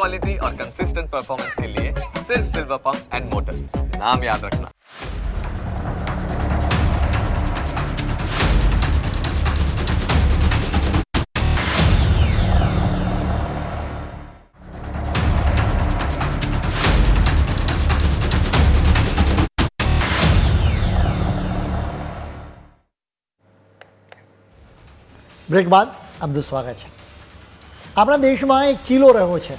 Quality और consistent performance के लिए सिर्फ सिल्वर पंप्स एंड मोटर्स नाम याद रखना બ્રેક બાદ આપનું સ્વાગત છે આપણા દેશમાં એક ચીલો રહ્યો છે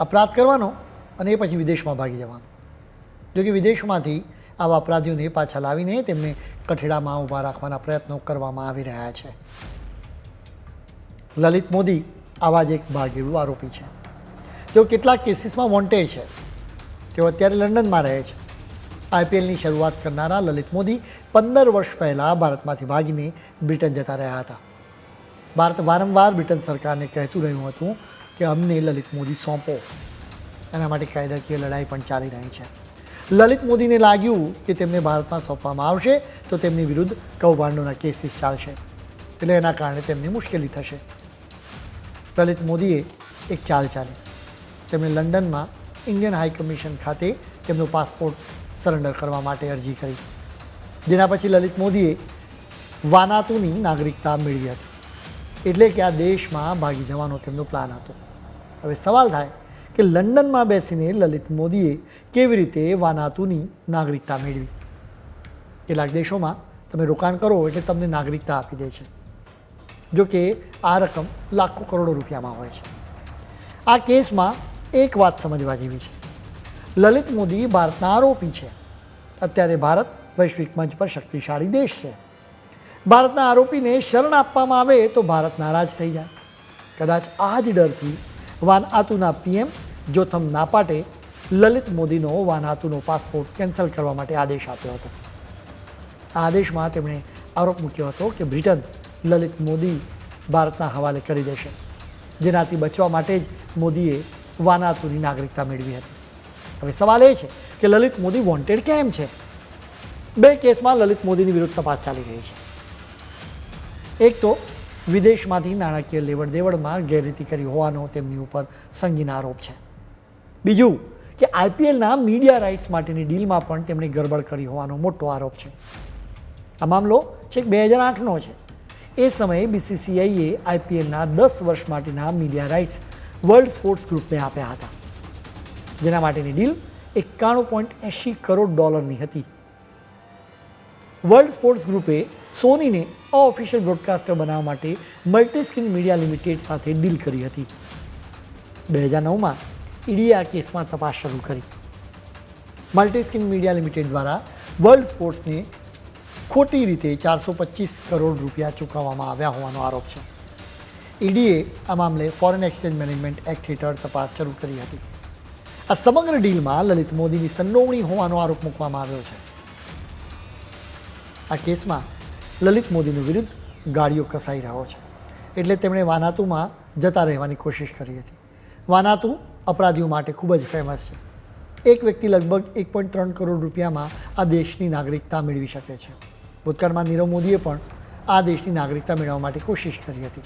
અપરાધ કરવાનો અને એ પછી વિદેશમાં ભાગી જવાનો. જો કે વિદેશમાંથી આવા અપરાધીઓને પાછા લાવીને તેમને કઠેડામાં ઊભા રાખવાના પ્રયત્નો કરવામાં આવી રહ્યા છે. લલિત મોદી આવા જ એક ભાગેડુ આરોપી છે. તેઓ કેટલાક કેસીસમાં વોન્ટેડ છે. તેઓ અત્યારે લંડનમાં રહે છે. આઈપીએલની શરૂઆત કરનારા લલિત મોદી પંદર વર્ષ પહેલાં ભારતમાંથી ભાગીને બ્રિટન જતા રહ્યા હતા. ભારત વારંવાર બ્રિટન સરકારને કહેતું રહ્યું હતું કે અમને લલિત મોદી સોંપો. એના માટે કાયદાકીય લડાઈ પણ ચાલી રહી છે. લલિત મોદીને લાગ્યું કે તેમને ભારતમાં સોંપવામાં આવશે તો તેમની વિરુદ્ધ કૌભાંડોના કેસીસ ચાલશે. એટલે એના કારણે તેમને મુશ્કેલી થશે. લલિત મોદીએ એક ચાલ ચાલી. તેમણે લંડનમાં ઇન્ડિયન હાઈ કમિશન ખાતે તેમનો પાસપોર્ટ સરેન્ડર કરવા માટે અરજી કરી. જેના પછી લલિત મોદીએ વાનાતુની નાગરિકતા મેળવી હતી. એટલે કે આ દેશમાં ભાગી જવાનો તેમનો પ્લાન હતો. હવે સવાલ થાય કે લંડનમાં બેસીને લલિત મોદીએ કેવી રીતે વાનાતુની નાગરિકતા મેળવી? કેટલાક દેશોમાં તમે રોકાણ કરો એટલે તમને નાગરિકતા આપી દે છે. જો કે આ રકમ લાખો કરોડો રૂપિયામાં હોય છે. આ કેસમાં એક વાત સમજવા જેવી છે. લલિત મોદી ભારતના આરોપી છે. અત્યારે ભારત વૈશ્વિક મંચ પર શક્તિશાળી દેશ છે. ભારતના આરોપીને શરણ આપવામાં આવે તો ભારત નારાજ થઈ જાય. કદાચ આ જ ડરથી વાન આતુના પીએમ જોથમ નાપાટે લલિત મોદીનો વાન આતુનો પાસપોર્ટ કેન્સલ કરવા માટે આદેશ આપ્યો હતો. આ આદેશમાં તેમણે આરોપ મૂક્યો હતો કે બ્રિટન લલિત મોદી ભારતના હવાલે કરી દેશે. જેનાથી બચવા માટે જ મોદીએ વાનાતુની નાગરિકતા મેળવી હતી. હવે સવાલ એ છે કે લલિત મોદી વોન્ટેડ કેમ છે? બે કેસમાં લલિત મોદીની વિરુદ્ધ તપાસ ચાલી રહી છે. એક તો વિદેશમાંથી નાણાકીય લેવડ દેવડમાં ગેરરીતિ કરી હોવાનો તેમની ઉપર સંગીન આરોપ છે. બીજું કે આઈપીએલના મીડિયા રાઇટ્સ માટેની ડીલમાં પણ તેમણે ગરબડ કરી હોવાનો મોટો આરોપ છે. આ મામલો છેક બે હજાર આઠનો છે. એ સમયે બીસીસીઆઈએ આઈપીએલના દસ વર્ષ માટેના મીડિયા રાઇટ્સ વર્લ્ડ સ્પોર્ટ્સ ગ્રુપને આપ્યા હતા. જેના માટેની ડીલ એકાણું પોઈન્ટ એંશી કરોડ ડોલરની હતી. વર્લ્ડ સ્પોર્ટ્સ ગ્રુપે સોનીને ઓફિશિયલ બ્રોડકાસ્ટર બનાવવા માટે મલ્ટીસ્ક્રીન મીડિયા લિમિટેડ સાથે ડીલ કરી હતી. બે હજાર નવમાં ઈડીએ આ કેસમાં તપાસ શરૂ કરી. મલ્ટીસ્ક્રીન મીડિયા લિમિટેડ દ્વારા વર્લ્ડ સ્પોર્ટ્સને ખોટી રીતે ચારસો પચીસ કરોડ રૂપિયા ચૂકવવામાં આવ્યા હોવાનો આરોપ છે. ઈડીએ આ મામલે ફોરેન એક્સચેન્જ મેનેજમેન્ટ એક્ટ હેઠળ તપાસ શરૂ કરી હતી. આ સમગ્ર ડીલમાં લલિત મોદીની સંડોવણી હોવાનો આરોપ મૂકવામાં આવ્યો છે. આ કેસમાં લલિત મોદીની વિરુદ્ધ ગાડીઓ કસાઈ રહ્યો છે. એટલે તેમણે વાનાતુમાં જતા રહેવાની કોશિશ કરી હતી. વાનાતુ અપરાધીઓ માટે ખૂબ જ ફેમસ છે. એક વ્યક્તિ લગભગ એક પોઈન્ટ ત્રણ કરોડ રૂપિયામાં આ દેશની નાગરિકતા મેળવી શકે છે. ભૂતકાળમાં નીરવ મોદીએ પણ આ દેશની નાગરિકતા મેળવવા માટે કોશિશ કરી હતી.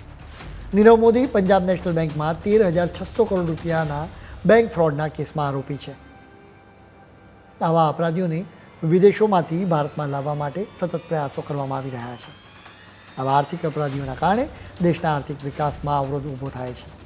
નીરવ મોદી પંજાબ નેશનલ બેંકમાં તેર હજાર છસો કરોડ રૂપિયાના બેંક ફ્રોડના કેસમાં આરોપી છે. આવા અપરાધીઓને વિદેશોમાંથી ભારતમાં લાવવા માટે સતત પ્રયાસો કરવામાં આવી રહ્યા છે. આવા આર્થિક અપરાધીઓના કારણે દેશના આર્થિક વિકાસમાં અવરોધ ઊભો થાય છે.